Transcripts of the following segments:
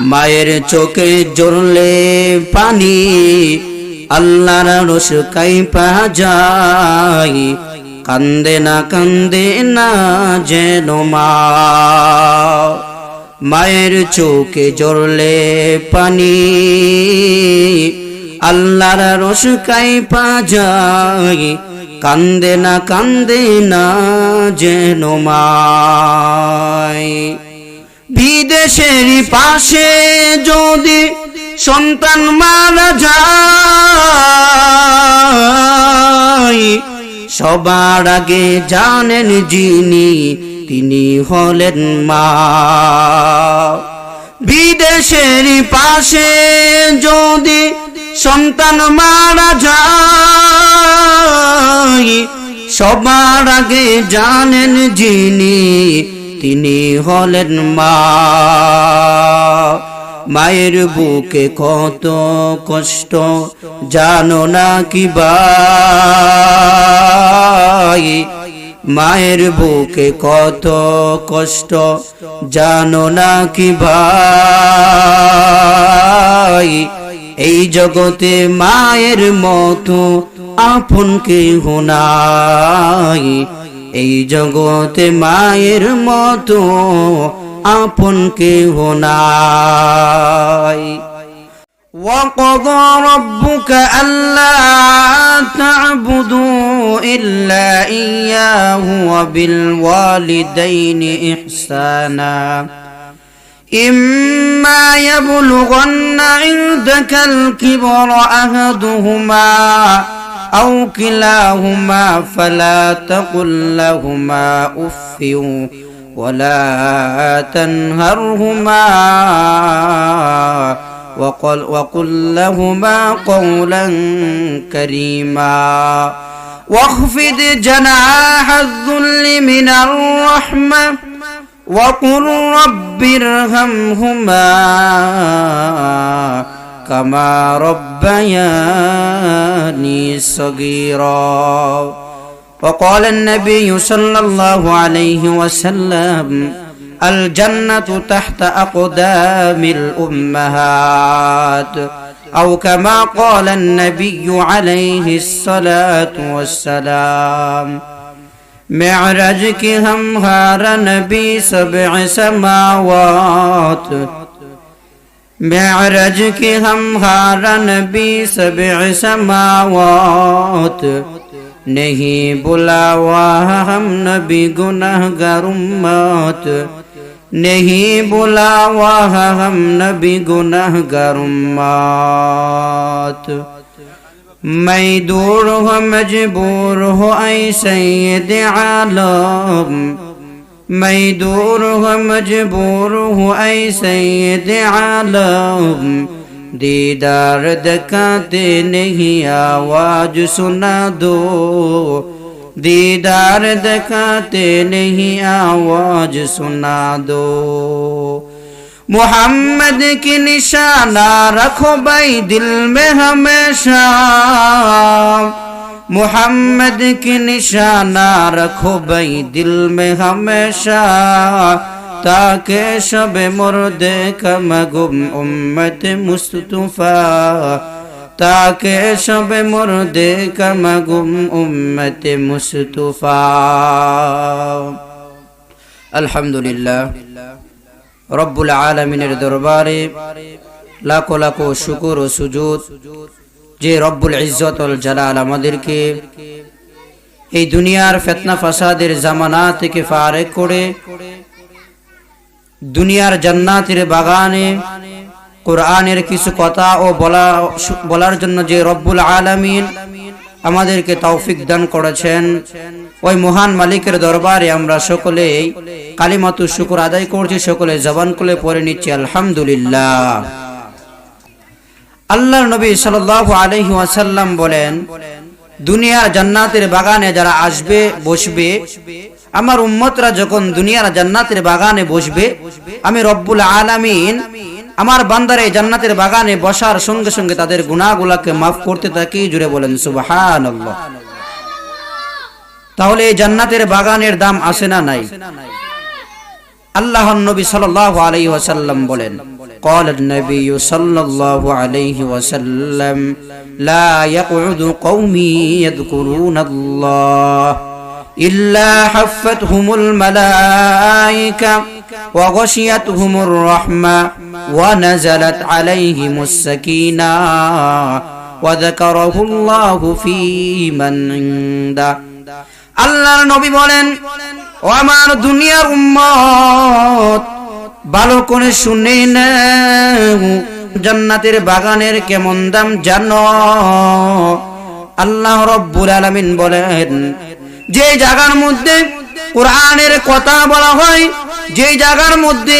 মায়ের চোখে জড়লে পানি, আল্লাহর রস কাইপা যায় কান্দে না কান্দে না যেন মা। মায়ের চোখে জড়লে পানি, আল্লাহর রস কাইপা যায় কান্দে না কান্দে না যেন মায়। বিদেশের পাশে যদি সন্তান মারা যায়, সবার আগে জানেন যিনি, তিনি হলেন মা। বিদেশের পাশে যদি সন্তান মারা যায়, সবার আগে জানেন যিনি তিনি হলেন মা। মায়ের বুকে কত কষ্ট, জানো না কি ভাই মায়ের বুকে কত কষ্ট, জানো না কি ভাই এই জগতে মায়ের মতো আপন কেহ নাই। এই জগতে মায়ের মতো আপন কেহ নাই وقضى ربك ألا تعبدوا إلا إياه وبالوالدين إحسانا إما يبلغن عندك الكبر أحدهما أو كلاهما فلا تقل لهما أف ولا تنهرهما وقل, وقل لهما قولا كريما. واخفض جناح الذل من الرحمة وقل رب ارحمهما. كما ربياني صغيرا. وقال النبي صلى الله عليه وسلم الجنة تحت أقدام الأمهات أو كما قال النبي عليه الصلاة والسلام. معرجك کی ہمارا سبع سماوات معرج کی ہم ہارا نبی سبع سماوات نہیں بلاوا ہم نبی گناہ گر امت نہیں بلاوا ہم نبی گناہ گر امت میں دور ہو مجبور ہو اے سید عالم میں دور ہوں مجبور ہوں اے سید عالم دیدار دکھاتے نہیں آواز سنا دو دیدار دکھاتے نہیں آواز سنا دو محمد کی نشانہ رکھو بھائی دل میں ہمیشہ मोहम्मद की निशाना रखो भाई दिल में हमेशा ताके शब मुर्द कमगुम उम्मत मुस्तफा ताके शब मुर्द कमगुम उम्मत मुस्तफा अल्हम्दुलिल्लाह রব্বুল আলমিনের দরবারে লাখো লাখো শুকুর ও সুজুদ যে রব্বুল ইজ্জতুল জালাল আমাদেরকে এই দুনিয়ার ফেতনা ফাসাদের জামানা থেকে ফারেক করে, দুনিয়ার জান্নাতের বাগানে কোরআনের কিছু কথা ও বলা, বলার জন্য যে রব্বুল আলামিন আমাদেরকে তৌফিক দান করেছেন, ওই মহান মালিকের দরবারে আমরা সকলেই কালিমাতু শুকুর আদায় করছি, সকলে জবান খুলে পড়ে নিচ্ছি, আলহামদুলিল্লাহ। আল্লাহর নবী সাল্লাল্লাহু আলাইহি ওয়াসাল্লাম বলেন, দুনিয়ার জান্নাতের বাগানে যারা আসবে, বসবে, আমার উম্মতরা যখন দুনিয়ার জান্নাতের বাগানে বসবে, আমি রব্বুল আলামিন আমার বান্দারে জান্নাতের বাগানে বসার সঙ্গে সঙ্গে তাদের গুণাগুলাকে মাফ করতে থাকি। জুড়ে বলেন, সুবহানাল্লাহ। তাহলে এই জান্নাতের বাগানের দাম আছে না নাই? আল্লাহর নবী সাল্লাল্লাহু আলাইহি ওয়াসাল্লাম বলেন قال النبي صلى الله عليه وسلم لا يقعد قومي يذكرون الله إلا حفتهم الملائكة وغشيتهم الرحمة ونزلت عليهم السكينة وذكره الله في من عنده আল্লাহর নবী বলেন ও আমার দুনিয়ার উম্মত, ভালো করে শুনে নাও, জান্নাতের বাগানের কেমন দাম জানো? আল্লাহ রব্বুল আলামিন বলেন, যে জায়গার মধ্যে কোরআনের কথা বলা হয়, যে জায়গার মধ্যে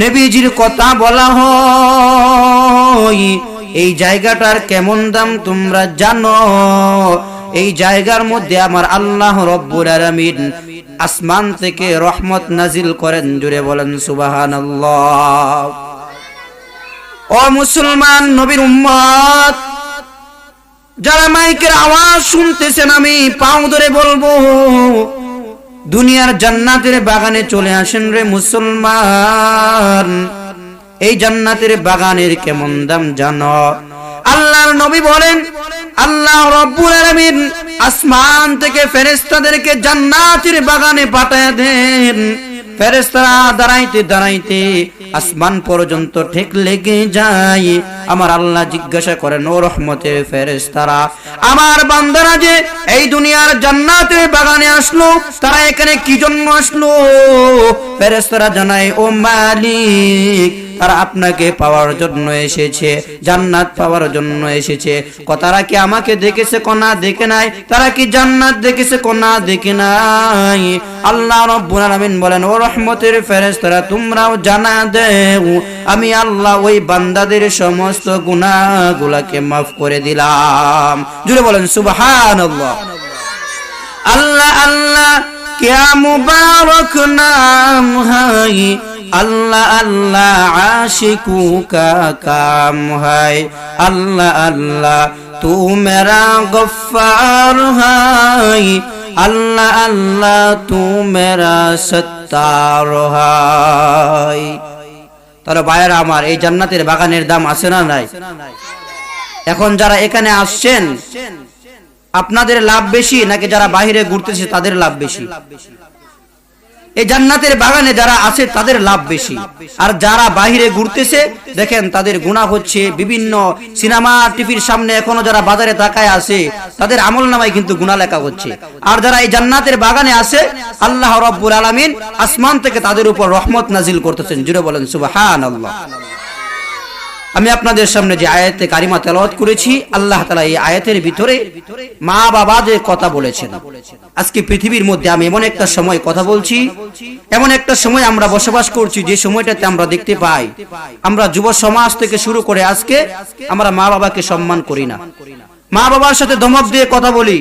নবীজির কথা বলা হয়, এই জায়গাটার কেমন দাম তোমরা জানো? এই জায়গার মধ্যে আমার আল্লাহ রব্বুল আলামিন আসমান থেকে রহমত নাজিল করেন, জুড়ে বলেন, সুবহানাল্লাহ। ও মুসলমান নবীর উম্মত, যারা মাইকের আওয়াজ শুনতেছেন, আমি পাও ধরে বলব, দুনিয়ার জান্নাতের বাগানে চলে আসেন রে মুসলমান। এই জান্নাতের বাগানের কেমন দাম জানো? আল্লাহর নবী বলেন আল্লাহ রব্বুল আলামিন আসমান থেকে ফেরেশতাদেরকে জান্নাতের বাগানে পাঠায় দেন। ফেরেশতারা দাঁড়াইতে দাঁড়াইতে আসমান পর্যন্ত ঠেক লেগে যায়। আমার আল্লাহ জিজ্ঞাসা করেন, ও রহমতের ফেরেশতারা, আমার বান্দারা যে এই দুনিয়ার জান্নাতের বাগানে আসলো, তারা এখানে কি জন্য আসলো? ফেরেশতারা জানায়, ও মালিক, তারা আপনাকে পাওয়ার জন্য এসেছে, জান্নাত পাওয়ার জন্য এসেছে। তারা কি আমাকে দেখেছে কোনা দেখে নাই? তারা কি জান্নাত দেখেছে কোনা দেখে নাই? আল্লাহ রব্বুল আলামিন বলেন, ও রহমতের ফেরেশতারা, তোমরাও জানা দেও, আমি আল্লাহ ওই বান্দাদের সমস্ত গুনাহগুলোকে maaf করে দিলাম। জুরে বলেন, সুবহানাল্লাহ। আল্লাহ আল্লাহ কে মুবারক নাম হাই আল্লাহ আল্লাহ, আশিকু কা কাম হাই আল্লাহ আল্লাহ, তু মেরা গফফার হাই আল্লাহ আল্লাহ তুমেরা সত্তার তাহলে ভাইয়ের আমার, এই জান্নাতের বাগানের দাম আছে না নাই? এখন যারা এখানে আসছেন, আপনাদের লাভ বেশি নাকি যারা বাহিরে ঘুরতেছে তাদের লাভ বেশি? এই জান্নাতের বাগানে যারা আছে তাদের লাভ বেশি। আর যারা বাহিরে ঘুরতেছে, দেখেন তাদের গুণা হচ্ছে বিভিন্ন সিনেমা, টিভির সামনে এখনও যারা বাজারে তাকায় আছে, তাদের আমল নামায় কিন্তু গুণা লেখা হচ্ছে। আর যারা এই জান্নাতের বাগানে আছে, আল্লাহ রব্বুল আলমিন আসমান থেকে তাদের উপর রহমত নাজিল করতেছেন। জুড়ে বলেন, সুবহানাল্লাহ। আমি আপনাদের সামনে যে আয়াতে কারিমা তেলাওয়াত করেছি, আল্লাহ তালা এই আয়াতের ভিতরে মা বাবাদের কথা বলেছেন। আজকে পৃথিবীর মধ্যে আমি এমন একটা সময় কথা বলছি, এমন একটা সময় আমরা বসবাস করছি, যে সময়টাতে আমরা দেখতে পাই, আমরা যুব সমাজ থেকে শুরু করে আজকে আমরা মা বাবাকে সম্মান করি না। মা বাবার সাথে দমক দিয়ে কথা বলি,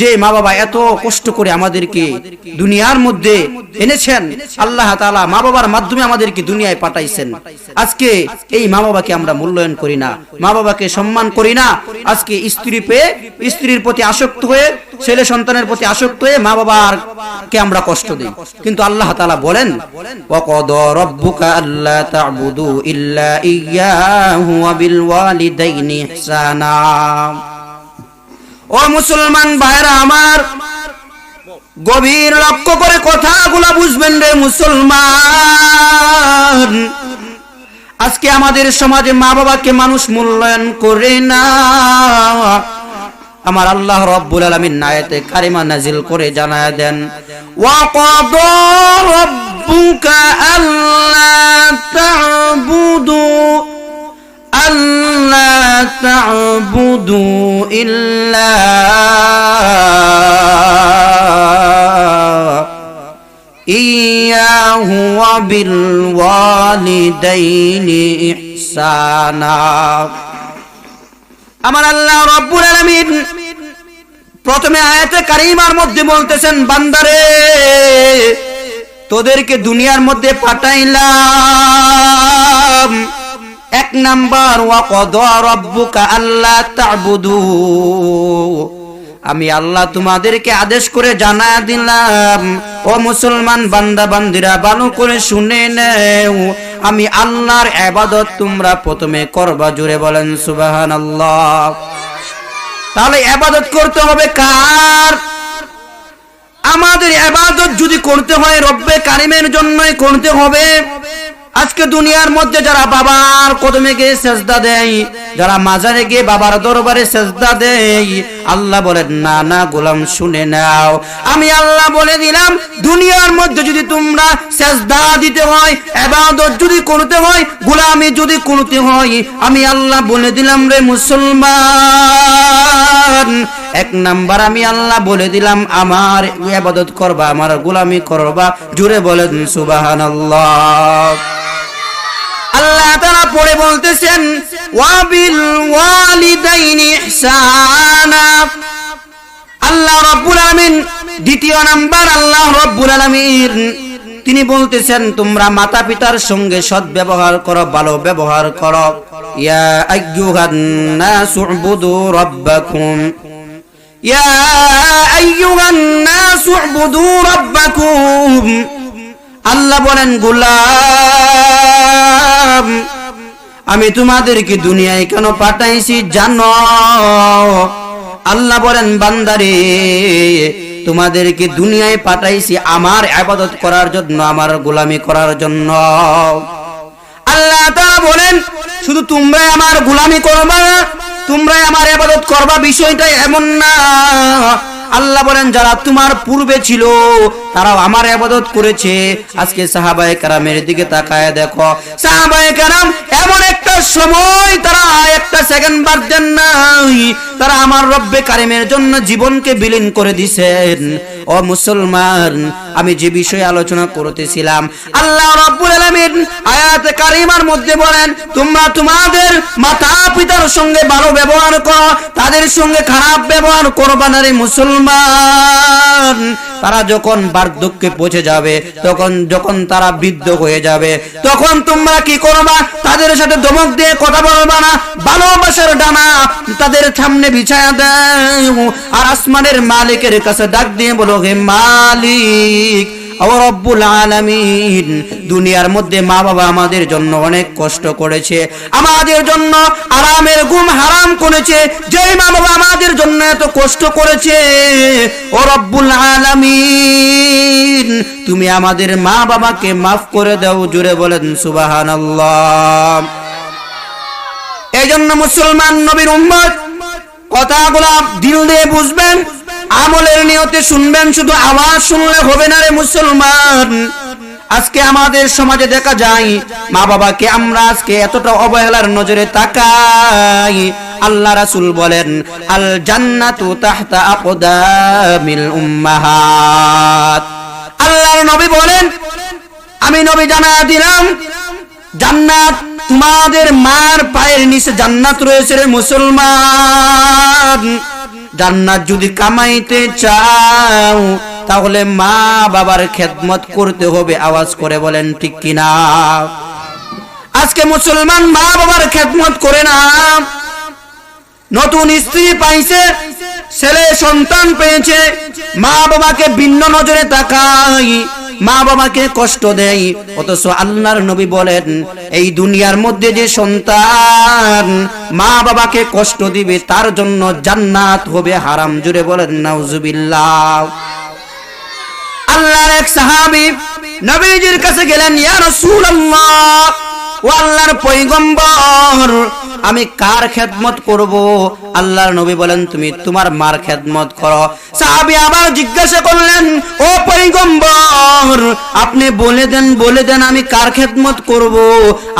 যে মা বাবা এত কষ্ট করে আমাদেরকে দুনিয়ার মধ্যে এনেছেন, আল্লাহ তাআলা মা বাবার মাধ্যমে আমাদেরকে দুনিয়ায় পাঠাইছেন। আজকে এই মা বাবাকে আমরা মূল্যায়ন করি না, মা বাবাকে সম্মান করি না। আজকে স্ত্রী পেয়ে স্ত্রীর প্রতি আসক্ত হয়ে, ছেলে সন্তানের প্রতি আসক্ত হয়ে মা বাবার কে আমরা কষ্ট দিই। কিন্তু আল্লাহ তালা বলেন ইয়্যাহু ওয়া বিল ওয়ালিদাইনি ইহসানা। ও মুসলমান ভাইরা আমার, গভীর লক্ষ্য করে কথাগুলা বুঝবেন রে মুসলমান। আজকে আমাদের সমাজে মা বাবাকে মানুষ মূল্যায়ন করে না। আমার আল্লাহ রব্বুল আলামিন আয়াতে কারিমা নাজিল করে জানায় দেন, ওয়া রাব্বুকা ইয়াহু ওয়া বিল ওয়ালিদাইনি ইহসানা। আমার আল্লাহ রব্বুল আলামিন প্রথমে আয়াতে কারিমার মধ্যে বলতেছেন, বান্দারে, তোদেরকে দুনিয়ার মধ্যে পাঠাইলাম। এক নাম্বার আল্লাহ তা'বুদু। আমি আল্লাহ তোমাদেরকে আদেশ করে জানা দিলাম, ও মুসলমান বান্দা, বান্দিরা, ভালো করে শুনে নেও। আমি আল্লাহর আবাদত তোমরা প্রথমে করবা। জুড়ে বলেন সুবাহান আল্লাহ তাহলে আবাদত করতে হবে কার? আমাদের আবাদত যদি করতে হয়, রব্বে কারিমের জন্যই করতে হবে। আজকে দুনিয়ার মধ্যে যারা বাবার কদমে গিয়ে সেজদা দেয়, যারা মাজারে গিয়ে বাবার দরবারে সেজদা দেয়, আল্লাহ বলেন, না না, গোলাম, শুনে নাও। আমি আল্লাহ বলে দিলাম, দুনিয়ার মধ্যে যদি তোমরা সেজদা দিতে হয়, এবাদত যদি করতে হয়, গোলামি যদি করতে হয়, আমি আল্লাহ বলে দিলাম রে মুসলমান। এক নাম্বার আমি আল্লাহ বলে দিলাম, আমার ইবাদত করবা, আমার গোলামি করবা। জুড়ে বলেন, সুবহানাল্লাহ। আল্লাহ তারা পড়ে বলতেছেন আল্লাহ রব্বুল আলামিন, দ্বিতীয় নাম্বার আল্লাহ রব্বুল আলামিন, তিনি বলতেছেন, তোমরা মাতা পিতার সঙ্গে সৎ ব্যবহার করো, ভালো ব্যবহার করো। ইয়া আইয়ুহান নাসু উবুদু রাব্বাকুম। ইয়া আইয়ুহান উবুদু রাব্বাকুম। আল্লাহ বলেন, গোলাম। আমি তোমাদেরকে দুনিয়ায় কেন পাঠাইছি জানো? আল্লাহ বলেন, বান্দারে, তোমাদেরকে দুনিয়ায় পাঠাইছি আমার আবাদত করার জন্য, আমার গোলামি করার জন্য। আল্লাহ বলেন, শুধু তোমরাই আমার গোলামি করবা তোমরাই আমার আবাদত করবা, বিষয়টা এমন না। আল্লাহ বলেন, যারা তোমার পূর্বে ছিল, তারাও আমার আবাদত করেছে। আজকে সাহাবাই কারামের দিকে তাকায় দেখো। সাহাবাই কারাম এমন একটা সময়, তারা একটা সেকেন্ড বার দেন নাই। তারা আমার রব্বে কারিমের জন্য জীবনকে বিলীন করে দিছেন। ও মুসলমান, আমি যে বিষয়ে আলোচনা করতেছিলাম, আল্লাহ রব্বুল আলামিন আয়াতে কারিমার মধ্যে বলেন, তোমরা তোমাদের মাতা পিতার সঙ্গে ভালো ব্যবহার করো, তাদের সঙ্গে খারাপ ব্যবহার করবা না রে মুসলমান। তারা যখন বার্ধক্যে পৌঁছে যাবে, তখন যখন তারা বৃদ্ধ হয়ে যাবে, তখন তোমরা কি করবা? তাদের সাথে ধমক দিয়ে কথা বলবা না? ভালোবাসার ডানা তাদের সামনে বিছায়া দেও। আর আসমানের মালিকের কাছে ডাক দিয়ে বলো, হে মালিক দুনিয়ার মধ্যে মা বাবা আমাদের জন্য অনেক কষ্ট করেছে। আমাদের জন্য আরামের ঘুম হারাম করেছে। যেই মা বাবা আমাদের জন্য এত কষ্ট করেছে, ও রব্বুল আলামিন, তুমি আমাদের মা বাবাকে মাফ করে দাও জুড়ে বলেন সুবহানাল্লাহ। এই জন্য মুসলমান নবীর উম্মত, কথাগুলা দিল দিয়ে বুঝবেন, আমলের নিয়তে শুনবেন, শুধু আওয়াজ শুনলে হবে না রে মুসলমান। আজকে আমাদের সমাজে দেখা যায় মা বাবাকে আমরা আজকে এতটা অবহেলার নজরে তাকাই। আল্লাহ রাসূল বলেন আল জান্নাতু তাহতা আকদামিল উম্মাহাত। আল্লাহর নবী বলেন, আমি নবী জানা দিলাম, জান্নাত তোমাদের মার পায়ের নিচে জান্নাত রয়েছে রে মুসলমান। জান্নাত যদি কামাইতে চাও, তাহলে মা বাবার খেদমত করতে হবে, আওয়াজ করে বলেন ঠিক কিনা? আজকে মুসলমান মা বাবার খেদমত করে না। নতুন স্ত্রী পাইছে, ছেলে সন্তান পেয়েছে, মা বাবাকে ভিন্ন নজরে তাকাই। মা বাবাকে কষ্ট দেয়। অথচ আল্লাহর নবী বলেন, এই দুনিয়ার মধ্যে যে সন্তান মা বাবাকে কষ্ট দিবে, তার জন্য জান্নাত হবে হারাম। জুড়ে বলেন, নাউজুবিল্লাহ। আল্লাহর এক সাহাবী নবীজির কাছে গেলেন, ইয়া রাসূলুল্লাহ। ও আল্লাহর পয়গম্বর আমি কার খেদমত করব? আল্লাহর নবী বলেন, তুমি তোমার মার খেদমত করো। সাহাবী আবার জিজ্ঞাসা করলেন, ও পয়গম্বর, আপনি বলে দেন বলে দেন আমি কার খেদমত করব?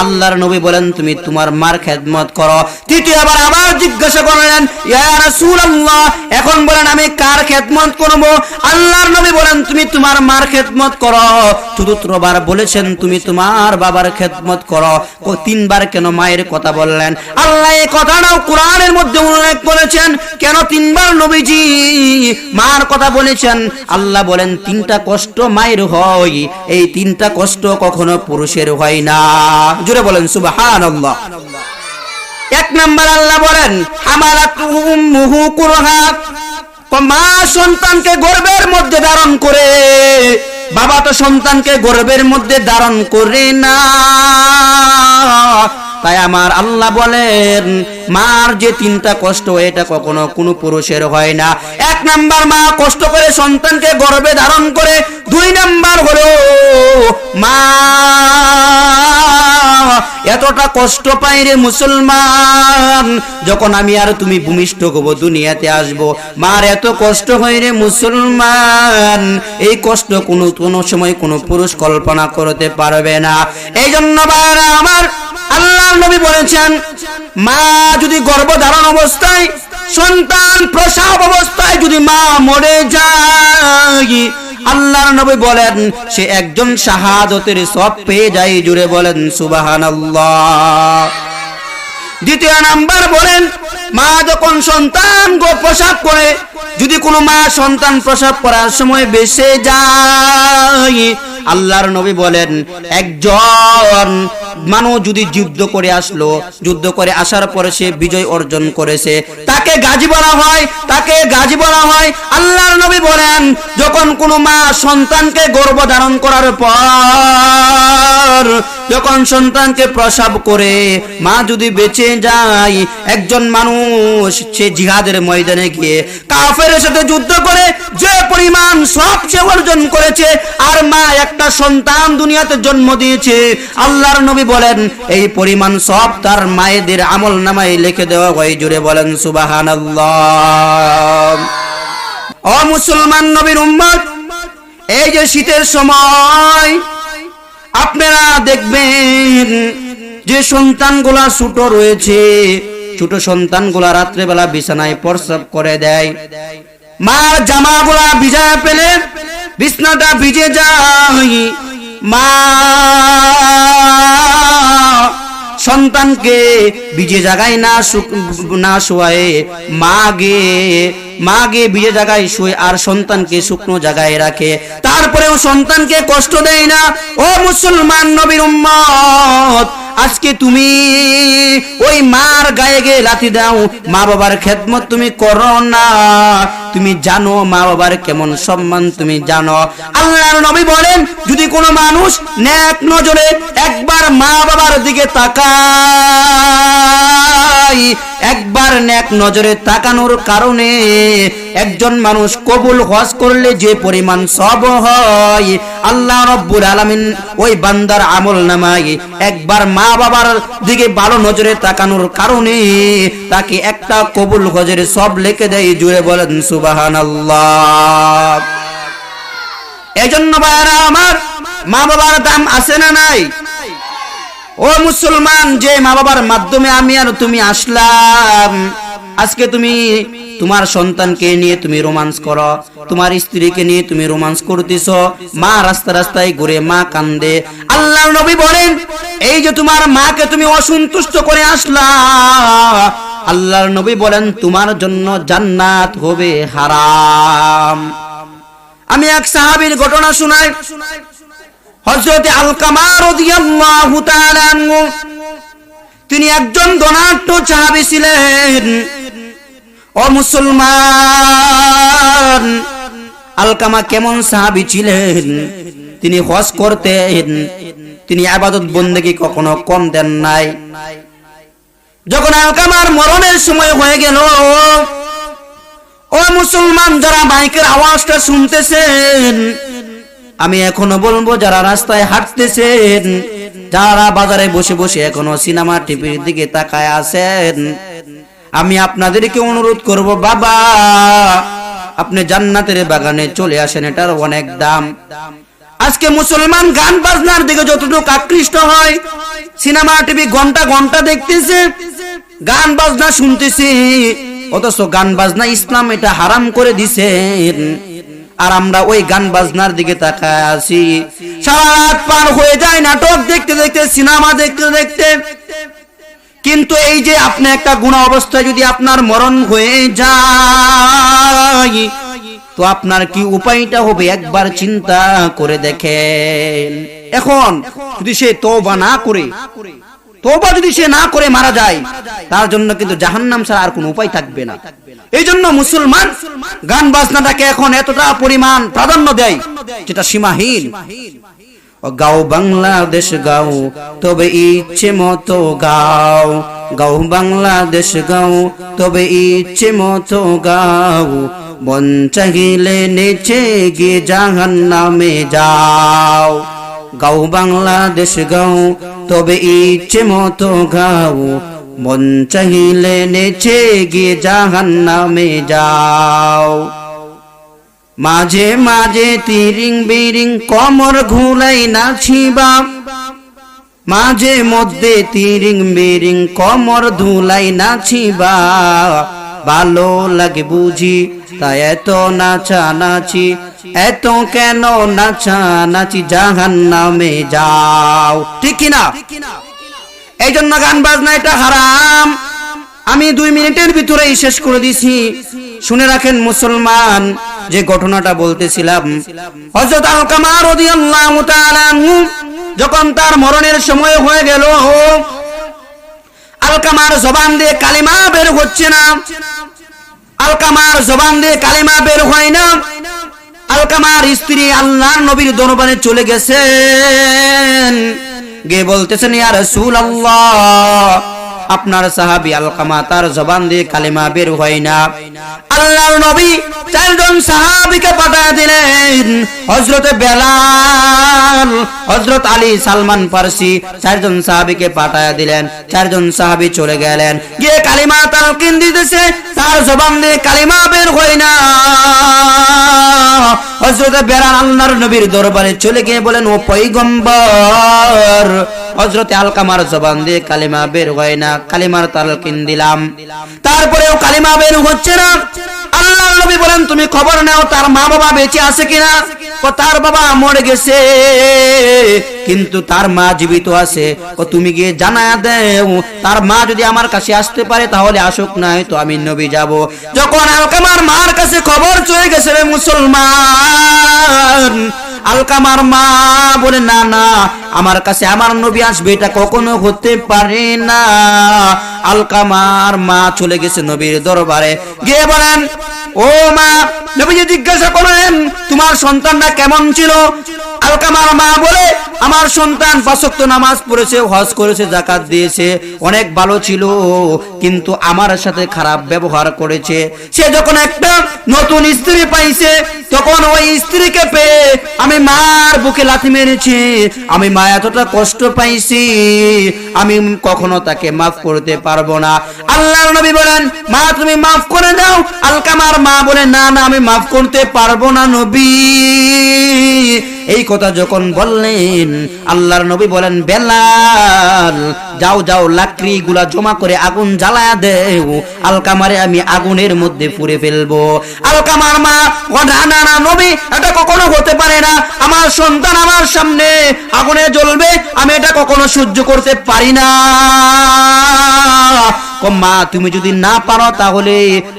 আল্লাহর নবী বলেন, তুমি তোমার মার খেদমত করো। তৃতীয়বার আবার জিজ্ঞাসা করলেন, ইয়া রাসূলুল্লাহ, এখন বলেন আমি কার খেদমত করব? আল্লাহর নবী বলেন, তুমি তোমার মার খেদমত করো। চতুর্থবার বলেছেন, তুমি তোমার বাবার খেদমত করো। তিনবার কেন মায়ের কথা বললেন? আল্লাহ এই কথাটাও কোরআনের মধ্যে উল্লেখ করেছেন, কেন তিনবার নবীজি মার কথা বলেছেন? আল্লাহ বলেন, তিনটা কষ্ট মায়ের হয়, এই তিনটা কষ্ট কখনো পুরুষের হয় না। জুড়ে বলেন, সুবহানাল্লাহ। এক নাম্বার আল্লাহ বলেন, হামালাতুহু উম্মুহু কুরহা। মা সন্তানকে গর্বের মধ্যে ধারণ করে, বাবা তো সন্তানকে গর্বের মধ্যে ধারণ করে না। তাই আমার আল্লাহ বলেন, মার যে তিনটা কষ্ট, এটা কখনো কোনো পুরুষের হয় না। এক নাম্বার মা কষ্ট করে সন্তানকে গর্বে ধারণ করে, দুই নাম্বার হলো মা এতটা কষ্ট পাই রে মুসলমান, যখন আমি আর তুমি ভূমিষ্ঠ হব, দুনিয়াতে আসব। মার এত কষ্ট হয় রে মুসলমান, এই কষ্ট কোনো কোনো সময় কোনো পুরুষ কল্পনা করতে পারবে না। এই জন্য আমার আল্লাহ নবী বলেছেন, মা যদি গর্ভধারণ অবস্থায়, সন্তান প্রসাব অবস্থায় যদি মা মরে যায়। নবী বলেন, সে একজন শাহাদতের সব পেয়ে যায় জুড়ে বলেন, সুবহানাল্লাহ। দ্বিতীয় নাম্বার বলেন, মা যখন সন্তান প্রসাব করে, যদি কোনো মা সন্তান প্রসাব করার সময় বেঁচে যায় আল্লাহর নবী বলেন, একজন মানুষ যদি যুদ্ধ করে আসলো, যুদ্ধ করে আসার পরে সে বিজয় অর্জন করেছে। তাকে গাজী বলা হয়, তাকে গাজী বলা হয়। আল্লাহর নবী বলেন, যখন কোনো মা সন্তানকে গর্ভ ধারণ করার পর, যখন সন্তানকে প্রসাব করে, মা যদি বেঁচে যায়, একজন মানুষ সে জিহাদের ময়দানে গিয়ে কাফের সাথে যুদ্ধ করে, যে পরিমাণ সব সে অর্জন করেছে, আর মা একটা সন্তান দুনিয়াতে জন্ম দিয়েছে। আল্লাহর নবী বলেন, এই পরিমাণ সব তার মায়েদের আমল নামায় লিখে দেওয়া হয়। জুড়ে বলেন সুবাহান ও মুসলমান নবীর উম্মত, এই যে শীতের সময়, আপনারা দেখবেন যে সন্তানগুলা ছোট রয়েছে। ছোট সন্তানগুলা রাত্রেবেলা বিছানায় প্রস্রাব করে দেয়। মার জামাগুলা ভিজায় পেলে বিছনাটা ভিজে যায়। মা সন্তানকে বিজে জায়গায় না না শোয়ায়। মা গে মা গে বিজে জায়গায় শুয়ে আর সন্তানকে শুকনো জায়গায় রাখে। তারপরেও সন্তানকে কষ্ট দেয় না। ও মুসলমান নবীর উম্মত, আজকে তুমি ওই মার গায়ে গিয়ে লাথি দাও। মা বাবার খেদমত তুমি করো না। তুমি জানো মা বাবার কেমন সম্মান, তুমি জানো। আল্লাহর নবী বলেন, যদি কোনো মানুষ ন্যাক নজরে একবার মা বাবার দিকে তাকায় একবার ন্যাক নজরে তাকানোর কারণে একজন মানুষ কবুল হজ করলে যে পরিমাণ সব হয়, আল্লাহ ওই বান্দার আমল একবার মা বাবার দিকে ভালো নজরে তাকানোর কারণে তাকে একটা কবুল হজের সব লিখে দেয়, জুড়ে বলেন, সুবহানাল্লাহ। এই জন্য ভাইয়ারা আমার মা বাবার দাম আছে না নাই? ও মুসলমান, যে মা বাবার মাধ্যমে আমি আর তুমি আসলাম, আজকে তুমি তোমার সন্তানকে নিয়ে তুমি রোমান্স করো, তোমার স্ত্রীকে নিয়ে তুমি রোমান্স করতেছ, মা রাস্তা রাস্তায় ঘুরে মা কান্দে। আল্লাহ নবী বলেন, এই যে তোমার মাকে তুমি অসন্তুষ্ট করে আসলা, আল্লাহর নবী বলেন, তোমার জন্য জান্নাত হবে হারাম। আমি এক সাহাবীর ঘটনা শোনাই। হযরতে আলকামা রাদিয়াল্লাহু তাআলা তিনি একজন ধনাঢ্য সাহাবী ছিলেন। ও মুসলমান, আলকামা কেমন সাহাবী ছিলেন? তিনি হজ করতেন। তিনি আবাদত বন্দেগী কখনো কম দেন নাই। যখন আলকামার মরণের সময় হয়ে গেল, ও মুসলমান, যারা বাইকের আওয়াজটা শুনতেছেন আমি এখনও বলব, যারা রাস্তায় হাঁটতেছেন, যারা বাজারে বসে বসে এখনও সিনেমা টিভির দিকে তাকায় আছেন, আমি আপনাদেরকে অনুরোধ করব, বাবা, আপনি জান্নাতের বাগানে চলে আসেন, এটার অনেক দাম। আজকে মুসলমান গান বাজনার দিকে যতটুকু আকৃষ্ট হয়, সিনেমা, টিভি ঘণ্টা ঘণ্টা দেখতেছে, গান বাজনা শুনতেছি, অথচ গান বাজনা ইসলাম এটা হারাম করে দিছেন। আর আমরা ওই গান বাজনার দিকে তাকায় আছি। সারা রাত পার হয়ে যায়, নাটক দেখতে দেখতে, সিনেমা দেখতে দেখতে। কিন্তু এই যে আপনি একটা গুণা অবস্থায় যদি আপনার মরণ হয়ে যায়, তো আপনার কি উপায়টা হবে? একবার চিন্তা করে দেখেন। এখন যদি সে তওবা না করে তওবা যদি সে না করে মারা যায়, তার জন্য কিন্তু জাহান্নাম ছাড়া আর কোনো উপায় থাকবে না। এই জন্য মুসলমান গান বাজনাটাকে এখন এতটা পরিমাণ প্রাধান্য দেয় যেটা সীমাহীন। গাও বাংলাদেশ গাও, তবে ইচ্ছে মতো গাও। গাও বাংলাদেশ গাও, তবে ইচ্ছে মতো গাও। মন চাহিলে নেচে গিয়ে জাহান নামে যাও। গাও বাংলাদেশ গাও, তবে ইচ্ছে মতো গাও। মন চাহিলে নেচে গিয়ে জাহান নামে যাও। মাঝে মাঝে তিরিং বিরিং কমর ঘুলাই নাচিবা। মাঝে মধ্যে তিরিং বিরিং কমর ধুলাই নাচিবা। ভালো লাগে বুঝি তা এত নাচা নাচি এত কেন নাচা নাচি জাহান নামে যাও। ঠিক কিনা? এই জন্য গান বাজনা এটা হারাম। আমি দুই মিনিটের ভিতরেই শেষ করে দিছি। শুনে রাখেন মুসলমান, যে ঘটনাটা বলতেছিলাম। হযরত আলকামা রাদিয়াল্লাহু তাআলা যখন তার মরণের সময় হয়ে গেল আলকামার জবান দিয়ে কালিমা বের হচ্ছে না। আলকামার জবান দিয়ে কালিমা বের হয় না। আলকামার স্ত্রী আল্লাহর নবীর দরবারে চলে গেছেন। গে বলতেছেন, ইয়া রাসূলুল্লাহ আপনার সাহাবী আলকামা তার জবান দিয়ে কালিমা বের হয় না। আল্লাহর নবী চারজন সাহাবীকে পাঠিয়ে দিলেন। হযরতে বেলাল, হযরত আলী সালমান ফারসি চারজন সাহাবীকে পাঠিয়ে দিলেন। চারজন সাহাবী চলে গেলেন। গিয়ে কালিমা তালকিন দিতেছে, তার জবান দিয়ে কালিমা বের হয় না। হযরতে বেলাল আল্লাহর নবীর দরবারে চলে গিয়ে বলেন, ও পয়গম্বর হজরতে আলকামার জবান দিয়ে কালিমা বের হয় না, কালিমার তালকিন দিলাম। তারপরেও কালিমা বের হচ্ছে না। আল্লাহ নবী বলেন, তুমি খবর নাও, তার মা বাবা বেঁচে আছে কিনা? ও, তার বাবা মরে গেছে, কিন্তু তার মা জীবিত আছে। ও, তুমি গিয়ে জানায়া দেও, তার মা যদি আমার কাছে আসতে পারে, তাহলে আসুক, নাই তো আমি নবী যাব। যখন আলকামার মার কাছে খবর চলে গেছে মুসলমান আলকামার মা বলে, না না, আমার কাছে আমার নবী আসবে, এটা কখনো হতে পারে না। আলকামার মা চলে গেছে নবীর দরবারে। গিয়ে বলেন, ও মা নবীজি জিজ্ঞাসা করেন তোমার সন্তানটা কেমন ছিল? আলকামার মা বলে, আমার সন্তান পাঁচক্ত নামাজ পড়েছে, হজ করেছে জাকাত দিয়েছে, অনেক ভালো ছিল, কিন্তু আমার সাথে খারাপ ব্যবহার করেছে। সে যখন একটা নতুন স্ত্রী পাইছে, তখন ওই স্ত্রীকে পেয়ে আমি মার বুকে লাথি মেরেছি। আমি মা এতটা কষ্ট পাইছি, আমি কখনো তাকে মাফ করতে পারব না। আল্লাহ নবী বলেন, মা, তুমি মাফ করে দাও। আলকামার মা বলে, না না, আমি মাফ করতে পারব না নবী। এই কথা যখন বললেন, আল্লাহর নবী বলেন, বেলাল, যাও যাও লাকড়ি গুলা জমা করে আগুন জ্বালায়া দেও। আলকামারে আমি আগুনের মধ্যে পুড়ে ফেলব। আলকামার মা, ও না না, নবী, এটা কখনো হতে পারে না। আমার সন্তান আমার সামনে আগুনে জ্বলবে, আমি এটা কখনো সহ্য করতে পারি না। মা, তুমি যদি না পারো তাহলে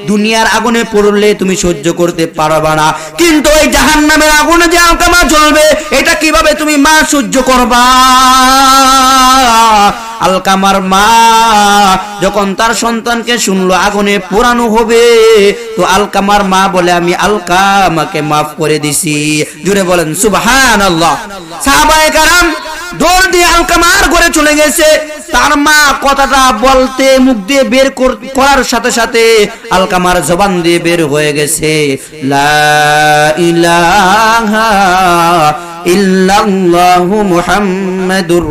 দুনিয়ার আগুনে পড়লে তুমি সহ্য করতে পারবা না। কিন্তু ওই জাহান নামের আগুনে যে আলকামা জ্বলবে, এটা কীভাবে তুমি মা সহ্য করবা? আলকামার মা যখন তার সন্তানকে শুনলো আগুনে পোড়ানো হবে, তো আলকামার মা বলে, আমি আলকামাকে মাফ করে দিছি। জুড়ে বলেন সুবহান আল্লাহ সাহাবায়ে কারাম দৌড় দিয়ে আলকামার করে চলে গেছে। তার মা কথাটা বলতে মুখ দিয়ে বের করার সাথে সাথে আলকামার জবান দিয়ে বের হয়ে গেছে। লা ইলাহা ইল্লাল্লাহু মুহাম্মাদুর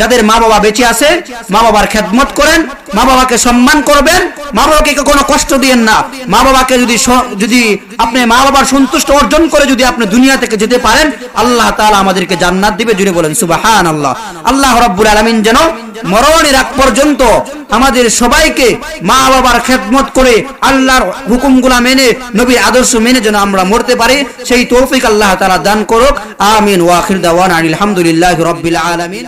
যাদের মা বাবা বেঁচে আছে মা বাবার খেদমত করেন মা বাবাকে সম্মান করবেন মা বাবাকে কোনো কষ্ট দিয়েন না। মা বাবাকে যদি যদি আপনি মা বাবার সন্তুষ্ট অর্জন করে যদি আপনি দুনিয়া থেকে যেতে পারেন, আল্লাহ তাআলা আমাদেরকে জান্নাত দিবে, জুড়ে বলেন সুবাহান আল্লাহ আল্লাহ রাব্বুল আলামিন যেন মরণের আগ পর্যন্ত আমাদের সবাইকে মা বাবার খেদমত করে আল্লাহর হুকুমগুলা মেনে, নবীর আদর্শ মেনে যেন আমরা মরতে পারি, সেই তৌফিক আল্লাহ তাআলা দান করুক। আমিন ওয়াখির দাওয়ান আলহামদুলিল্লাহ রাব্বিল আলামিন।